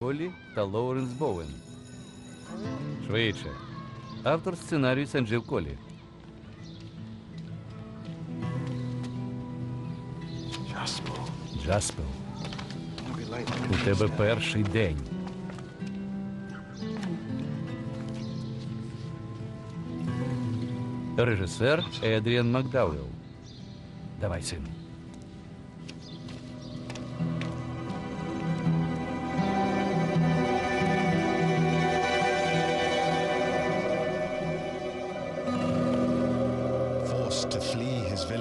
Колі та Лоуренс Боуен. Швидше. Автор сценарію Сенджив Колі. Джаспел, у тебе перший день. Режисер Едріан Макдауелл. Давай, сину.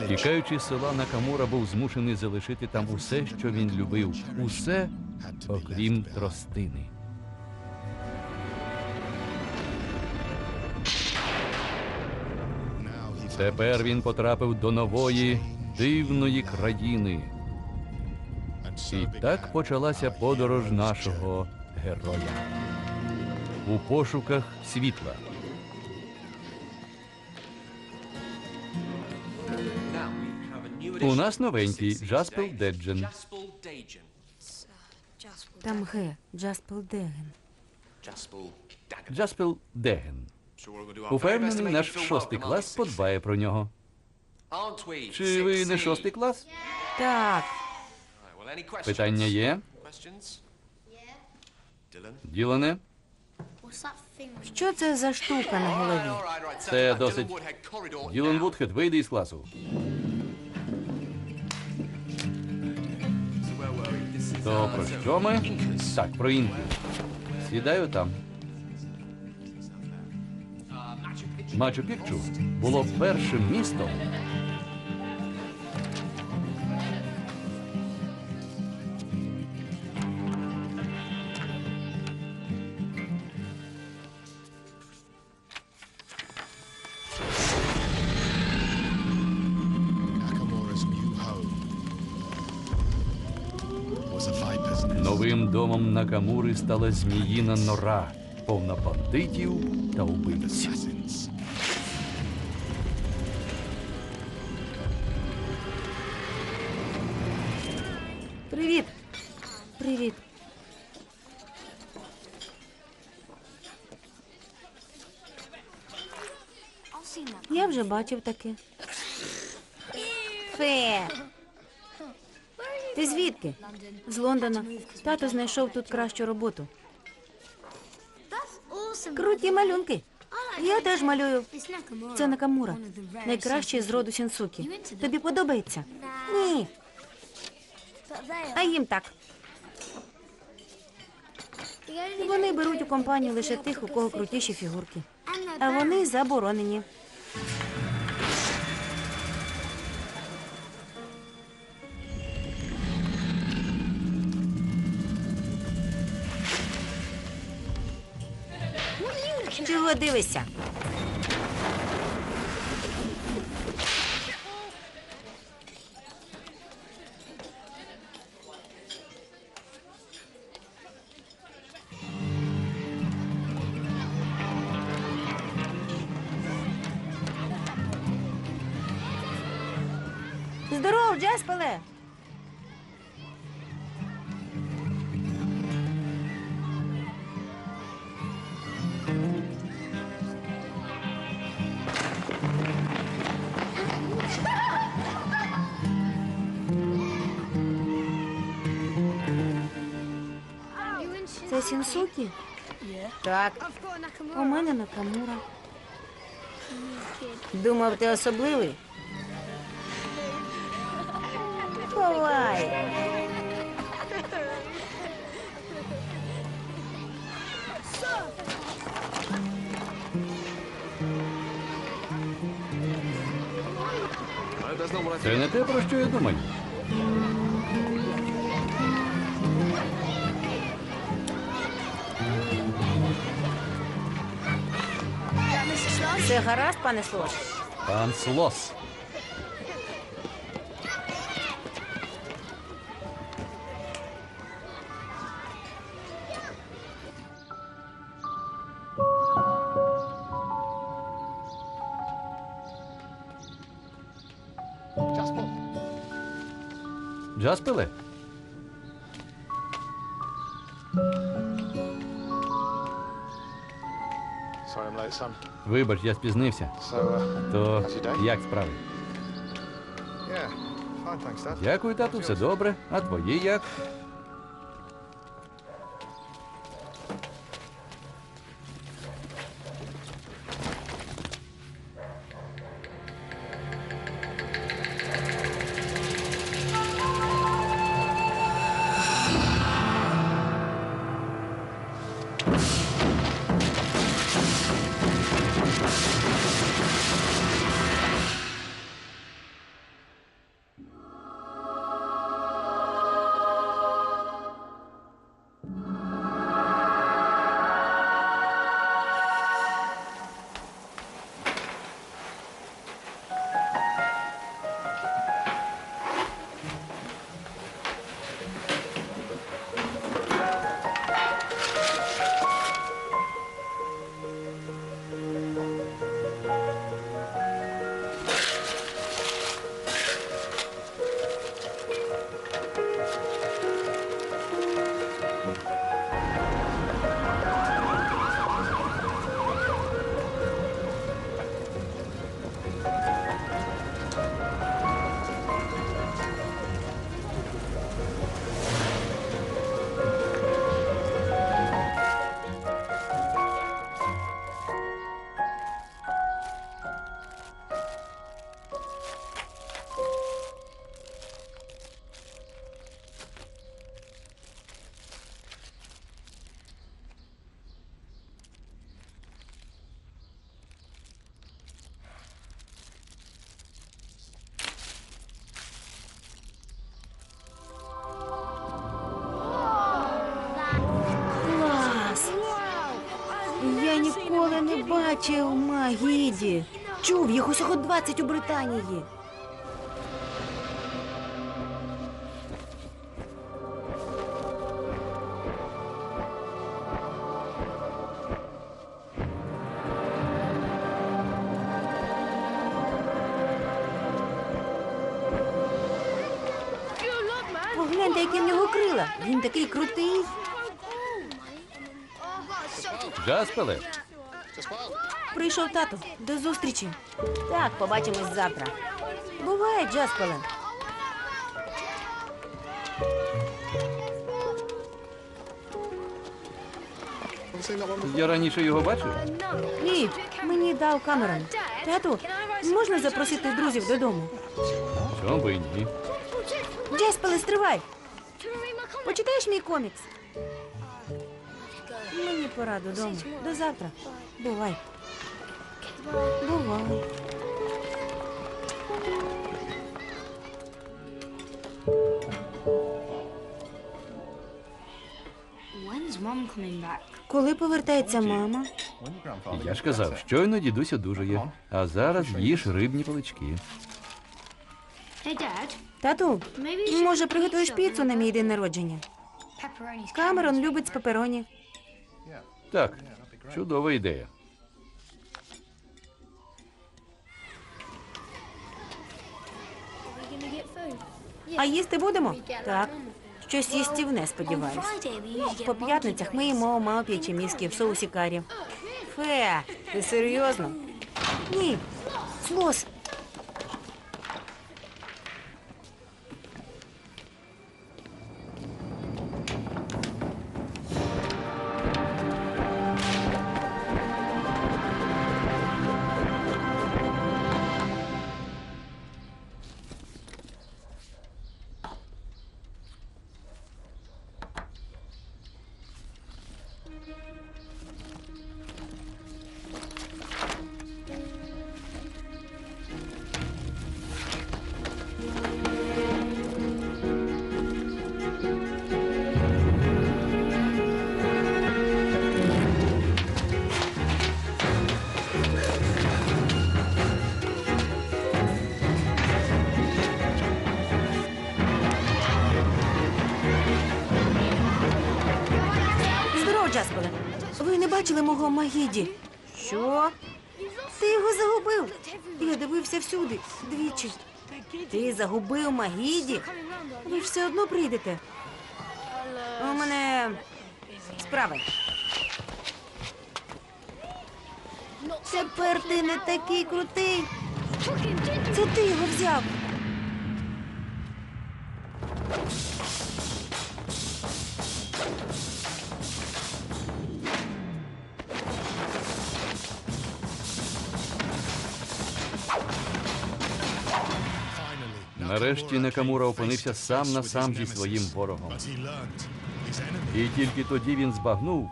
Тікаючи з села Накамура був змушений залишити там усе, що він любив. Усе, окрім тростини. Тепер він потрапив до нової дивної країни. І так почалася подорож нашого героя. У пошуках світла. У нас новенький Джаспел Деджен. Там Г. Джаспел Деген. Джаспел Деген. Упевнений, наш шостий клас подбає про нього. Чи ви не шостий клас? Так, Питання є? Ділане? що це за штука на голові? Це досить. Ділан Вудхед, вийди із класу. То про що ми? Так, про інку. Сідаю там. Мачу Пікчу було першим містом. Накамури стала зміїна нора, повна бандитів та убивців. Привіт. Привіт. Я вже бачив таке. Фе. Ти звідки? З Лондона. Тато знайшов тут кращу роботу. Круті малюнки. Я теж малюю. Це Накамура. Найкращий з роду Сінсукі. Тобі подобається? Ні. А їм так. Вони беруть у компанію лише тих, у кого крутіші фігурки. А вони заборонені. Чого дивишся? Здоров, Джаспеле! Це Так. У мене Накамура. Думав, ти особливий? Бувай. Це не те, про що я думаю. Все гаразд, пане Слош? Пан Слос. Джаспеле? Вибач, я спізнився. Uh, То як справи? Дякую, тату, все добре. А твої як? Усього 20 у Британії. Погляньте, які в нього крила. Він такий крутий. Джаспеле, Прийшов тато. До зустрічі. Так, побачимось завтра. Буває, Джаспеле. я раніше його бачив. Ні, мені дав Камерон. Тату, можна запросити друзів додому? Чому би і ні? Джаспеле, стривай. Почитаєш мій комікс? Мені пора додому. До завтра. Бувай. Бувай. When's mum coming back? Коли повертається мама? Я ж казав, щойно дідусь одужає. А зараз їж рибні палички. Тату, може, приготуєш піцу на мій день народження? Камерон любить з пепероні. Так, чудова ідея. А їсти будемо? Так. Щось їстівне, сподіваюсь. По п'ятницях ми їмо мавп'ячі мізки в соусі карі. Фе, ти серйозно? Ні. Слос. Бачили мого Магіді? Що? Ти його загубив. Я дивився всюди, двічі. Ти загубив Магіді? Ви ж все одно прийдете. У мене справи. Тепер ти не такий крутий. Це ти його взяв. Нарешті Накамура опинився сам на сам зі своїм ворогом. І тільки тоді він збагнув,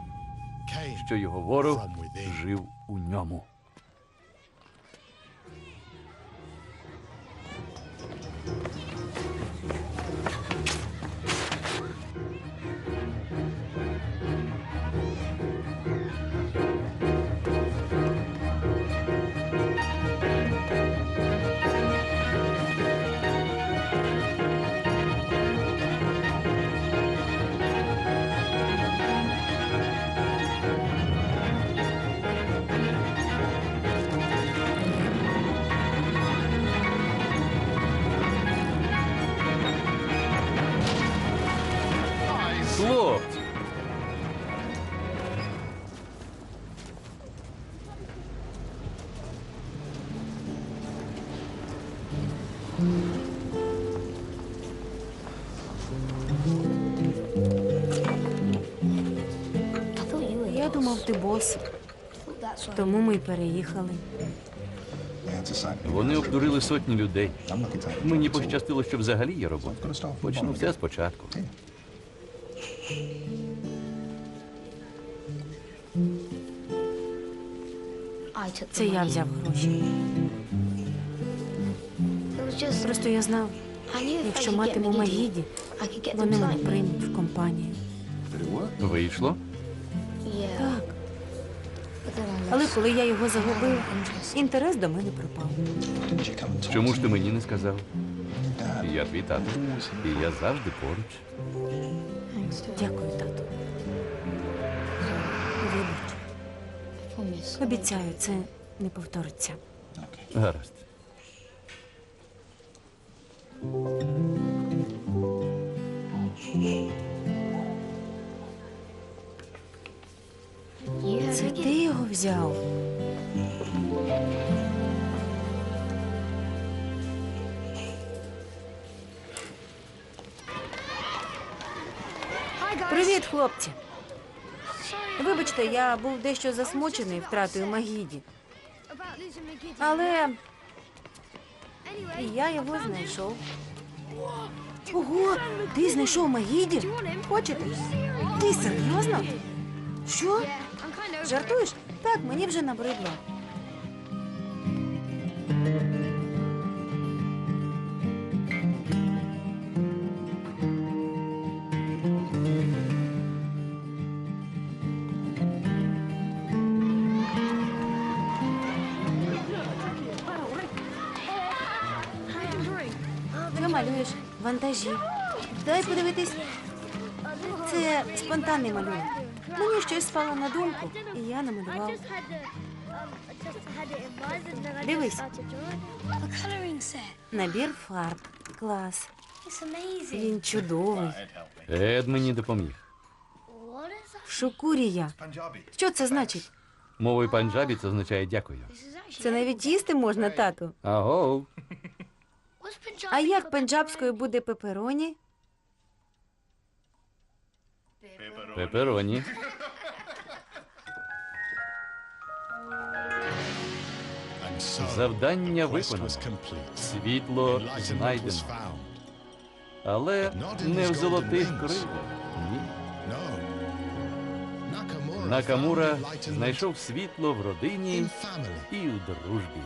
що його ворог жив у ньому. Ти бос, тому ми й переїхали. Вони обдурили сотні людей. Мені пощастило, що взагалі є робота. Почну все спочатку. Це я взяв гроші. Просто я знав, якщо матиму Магіді, вони мене приймуть в компанію. Вийшло? Коли я його загубив, інтерес до мене пропав. Чому ж ти мені не сказав? Я твій тато. І я завжди поруч. Дякую, тату. Вибач, обіцяю, це не повториться. Гаразд. You ти його взяв. Привіт, хлопці. Вибачте, я був дещо засмучений втратою Магіді, але я його знайшов. Ого, ти знайшов Магіді? Хочете? Ти серйозно? Що? Жартуєш? Так, мені вже набридло. Що малюєш? Вантажі. Дай подивитись. Це спонтанний малюнок. Мені щось спало на думку, і я намалював. Дивись, colouring set. набір фарб. Клас. Він чудовий. Ед мені допоміг. Шукурія. Що це значить? Мовою панджабі це означає дякую. Це навіть їсти можна, тату. Punjabi А як for пенджабською буде пепероні? Пепероні. And Завдання виконано. Світло знайдено. Але не в золотих крилах. Ні. Накамура знайшов світло в родині і у дружбі.